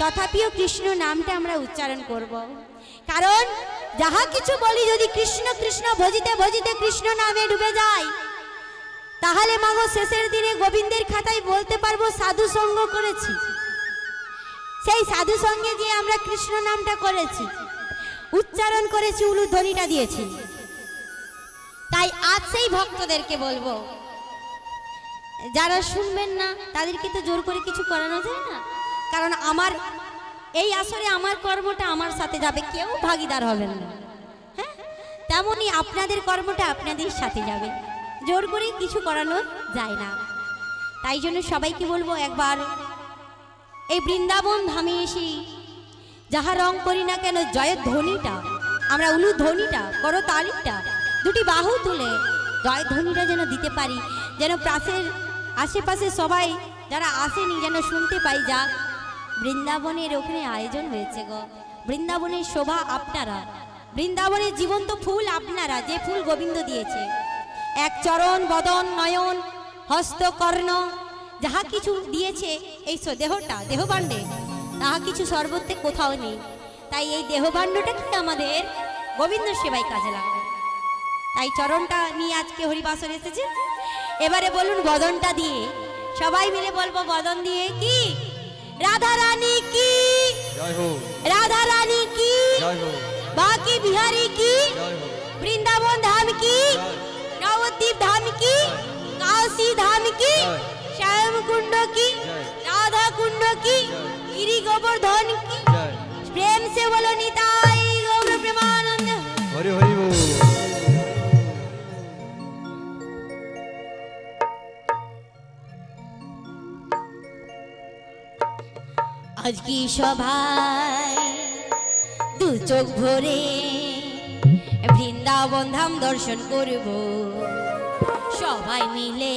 তথাপিও কৃষ্ণ নামটা আমরা উচ্চারণ করব। কারণ যাহা কিছু বলি যদি কৃষ্ণ কৃষ্ণ ভজিতে ভজিতে কৃষ্ণ নামে ডুবে যায়, তাহলে মাগো শেষের দিনে গোবিন্দের খাতায় বলতে পারব সাধু সঙ্গ করেছি। সেই সাধু সঙ্গে যে আমরা কৃষ্ণ নামটা করেছি, উচ্চারণ করেছি, উলু ধ্বনিটা দিয়েছি। তাই আজ সেই ভক্তদেরকে বলব, যারা শুনবেন না, তাদেরকে তো জোর করে কিছু করানো যায় না? কারণ আমার, এই আসরে আমার কর্মটা আমার সাথে যাবে, কেউ ভাগিদার হবেন না। হ্যাঁ? তেমনই আপনাদের কর্মটা আপনাদের সাথে যাবে। জোর করে কিছু করানো যায় না। তাই জন্য সবাইকে বলব একবার, এই বৃন্দাবন ধামে এসে যাহা রং করি না কেন জয়ের ধ্বনিটা, আমরা উলু ধ্বনিটা, করো তালিটা দুটি বাহু তুলে জয় ধ্বনিটা যেন দিতে পারি, যেন প্রাসের আশেপাশে সবাই যারা আসেনি যেন শুনতে পাই যা বৃন্দাবনের ওখানে আয়োজন হয়েছে গো। বৃন্দাবনের শোভা আপনারা। বৃন্দাবনের জীবন্ত ফুল আপনারা, যে ফুল গোবিন্দ দিয়েছে। এক চরণ, বদন, নয়ন হস্তকর্ণ যাহা কিছু দিয়েছে এই দেহটা, দেহভাণ্ডে, তাহা কিছু সর্বত্রে কোথাও নেই। তাই এই দেহভাণ্ডটাকে আমাদের গোবিন্দ সেবায় কাজে লাগবে? তাই চরণটা নিয়ে আজকে হরিবাসর এসেছে। এবারে বলুন, বদনটা দিয়ে। সবাই মিলে বলব, বদন দিয়ে কি? বাকি বিহারি কি? বৃন্দাবন ধাম কি? নবদ্বীপ ধাম কি? কাশী ধাম কি? শ্যাম কুণ্ড কি? রাধা কুণ্ড কি? গিরি গোবর্ধন কি? প্রেম সে বলো নিতাই গৌর প্রেমানন্দ। হরি হরি বল। আজ কি সভায় দু চোখ ভরে বৃন্দাবন ধাম দর্শন করব। সবাই মিলে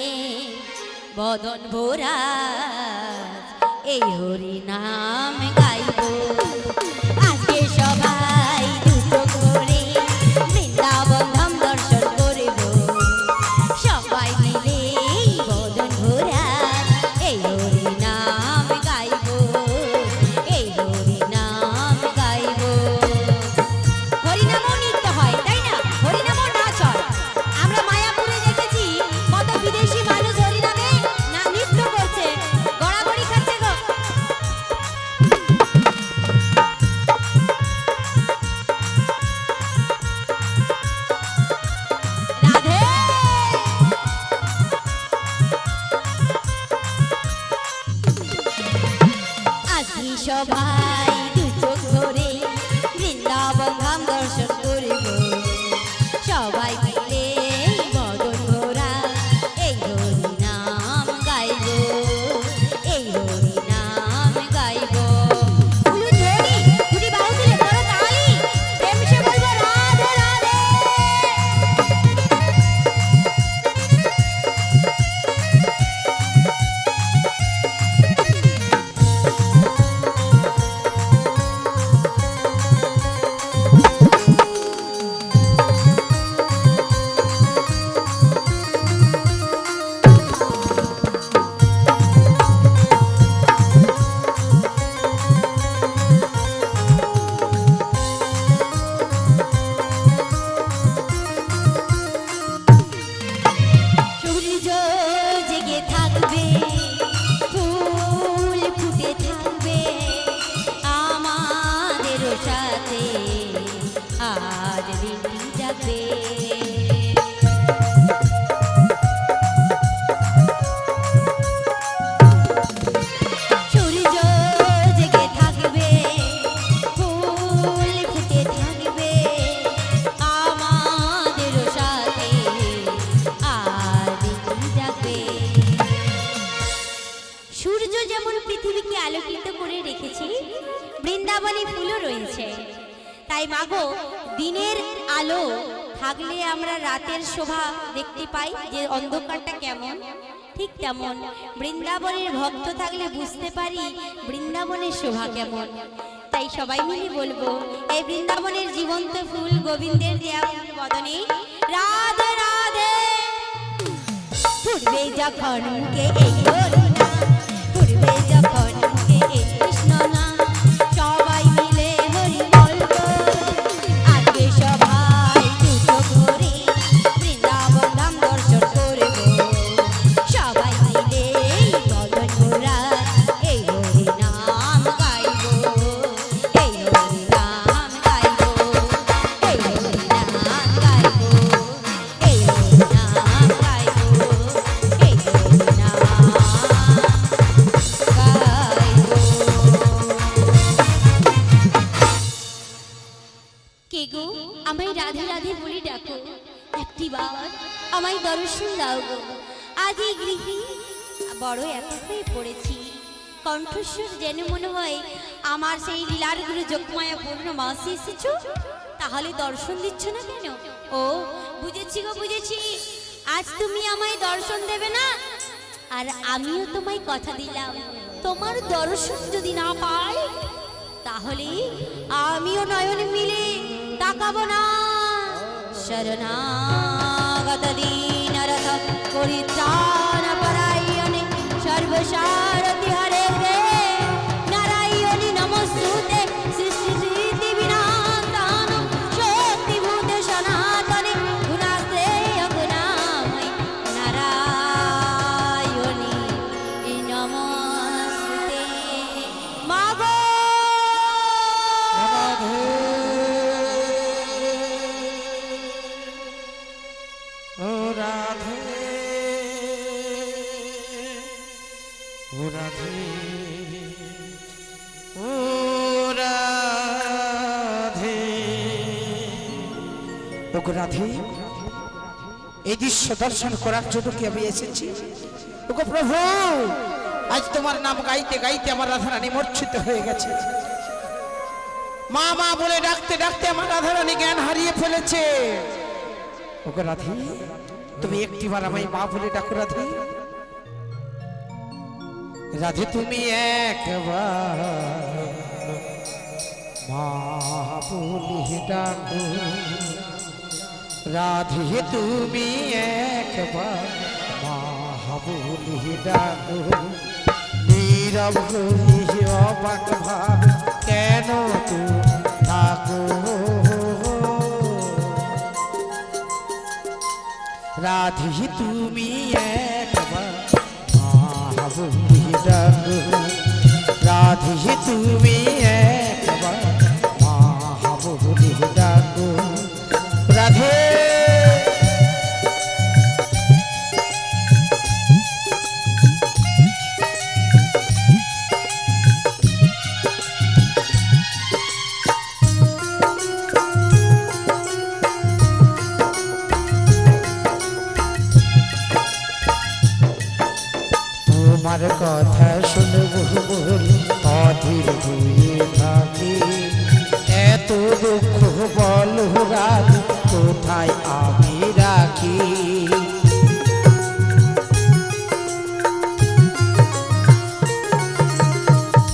বদন ভোরা এই হরি নাম গাইব। সবাই। পৃথিবীকে আলোকিত করে রেখেছে, বৃন্দাবনে ফুলও রয়েছে। তাই মাগো, দিনের আলো থাকলে আমরা রাতের শোভা দেখতে পাই যে অন্ধকারটা কেমন? ঠিক তেমন। বৃন্দাবনের ভক্ত থাকলে বুঝতে পারি বৃন্দাবনের শোভা কেমন। তাই সবাই মিলে বলব, এই বৃন্দাবনের জীবন্ত ফুল গোবিন্দের দেয়া বদনে রাধে রাধে। ফুটবে যখন কে এই আমায় রাধে রাধে বলে ডাকো। একটিবার আমায় দর্শন দাও গো। আজ এই গৃহে বড় একা হয়ে পড়েছি। কণ্ঠস্বর যেন মনে হয় আমার সেই লীলার গুরু যোগমায়া পূর্ণ মাসে এসেছ। তাহলে দর্শন দিচ্ছ না কেন? ও, বুঝেছি গো, বুঝেছি। আজ তুমি আমায় দর্শন দেবে না। আর আমিও তোমায় কথা দিলাম। তোমার দর্শন যদি না পাই, তাহলে আমিও নয়ন মিলে তাকাবো না। শরণাগত দীনরথ পরিত্রাণ পরায়ণে সর্বসারথি হরে। রাধে, ও রাধে। ওগো এই দৃশ্য দর্শন করার জন্য কি আমি এসেছি? ওগো প্রভু, আজ তোমার নাম গাইতে গাইতে আমার রাধারানী মূর্ছিত হয়ে গেছে। মা মা বলে ডাকতে ডাকতে আমার রাধারানী জ্ঞান হারিয়ে ফেলেছে। ওগো রাধে, তুমি একটিবার আমায় মা বলে ডাকো রাধে। রাধে, তুমি একবার মা রাধে, তুমি একবার নীরব অবাক ভাব, কেন তুমি থাকো রাধি, তুমি একবার ডাকো রাধি তুমি একবার মহাবলি ডাকো রাধে তোমার কথা শুনব বলে অধীর হয়ে থাকি। এত দুঃখ বল রাত কোথায় আমি রাখি?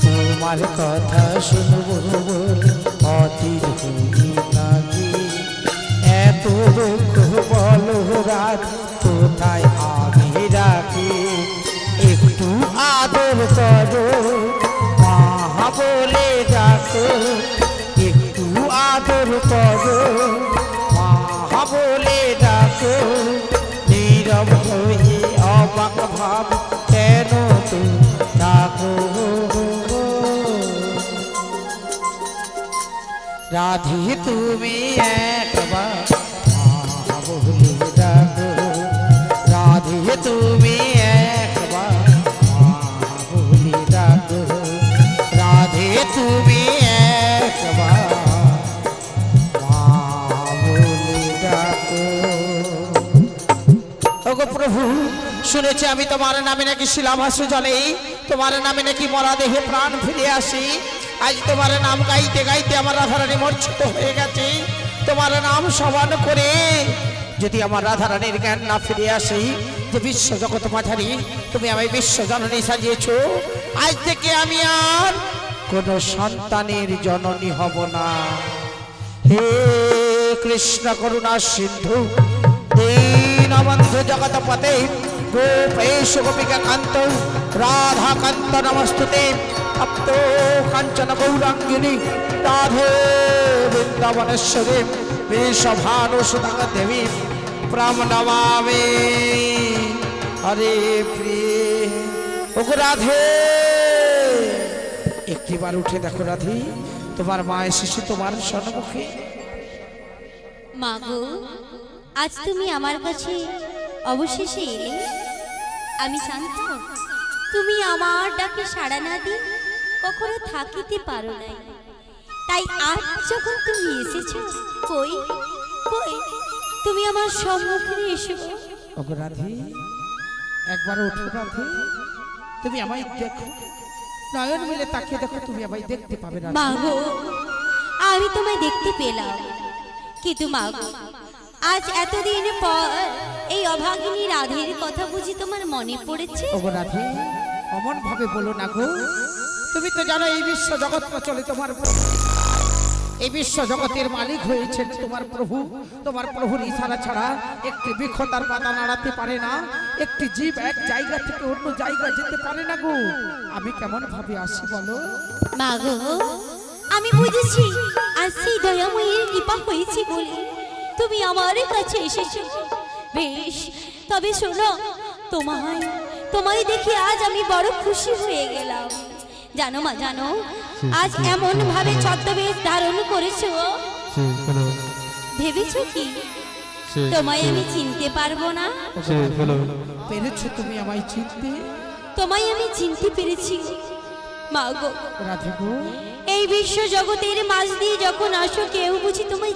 তোমার কথা শুনব বলে অধীর হয়ে থাকি। এত দুঃখ বল রাত কোথায় আমি রাখি? আদর করো মা বলে ডাকো, একটু আদর করো। মা বলে ডাকো, নীরব হয়ে অবাক ভাব, কেন তো ডাকো? রাধি তুমি একবার শুনেছি আমি তোমার নামে নাকি শিলাভাসে জলে তোমার নামে নাকি মরা দেহে প্রাণ ফিরে আসি। আজ তোমার নাম গাইতে গাইতে আমার রাধারানী মূর্ছিত হয়ে গেছে। তোমার নাম সমান করে যদি আমার রাধারানীর জ্ঞান না ফিরে আসি, যে বিশ্ব জগৎ মাঝারি, তুমি আমি বিশ্ব জননী সাজিয়েছো। আজ থেকে আমি আর কোনো সন্তানের জননী হব না। হে কৃষ্ণ করুণা সিন্ধু, দীনবন্ধু জগৎপতে কান্ত রাধা কান্ত নমস্তুতে আপ্ত কাঞ্চন গৌরাঙ্গিনী রাধে বৃন্দাবনেশ্বরী বৃষভানু সুধা দেবী প্রাম নমামি হরে প্রিয়ে ওগো রাধে একটিবার উঠে দেখো রাধে তোমার মা এসেছে তোমার সম্মুখে মাগো আজ তুমি আমার কাছে অবশেষে এলে আমি শান্ত। তুমি আমার ডাকে সাড়া না দিয়ে কখনো থাকিতে পারো নাই। তাই আজ যখন তুমি এসেছ কই কই তুমি আমার সম্মুখে এসো। ওগো রাধে একবার ওঠো রাধে। তুমি আমায় দেখো। নয়ন মিলে তাকিয়ে দেখো তুমি আমায় দেখতে পাবে না মাগো আমি তোমায় দেখতে পেলাম। কিন্তু মাগো আজ এতদিন পর এই অভাগিনী রাধের কথা বুঝি তোমার মনে পড়েছে? ওগো রাধে অমন ভাবে বলো না গো। তুমি তো জানো এই বিশ্ব জগৎ চলে তোমার। এই বিশ্ব জগতের মালিক হয়েছেন তোমার প্রভু। তোমার প্রভুর ইশারা ছাড়া একটি বৃক্ষ তার পাতা নাড়াতে পারে না। একটি জীব এক জায়গা থেকে অন্য জায়গা যেতে পারে না গো। আমি কেমন ভাবে আসি বলো? মা গো আমি বুঝেছি আর সেই দয়াময়ীর কৃপা হয়েছে বলে তুমি আমার কাছে এসেছ। বেশ। তবে শোনো তোমায় তোমায় দেখি আজ আমি বড় খুশি হয়ে গেলাম। জানো মা জানো আজ এমন ভাবে ছদ্মবেশ ধারণ করেছ। ভেবেছো কি? তোমায় আমি চিনতে পারব না। পেরেছ তুমি আমায় চিনতে? তোমায় আমি চিনতে পেরেছি। মাগো রাধে গো। এই বিশ্ব জগতের মাঝ দিয়ে যখন আসো কেউ বুঝি তোমায়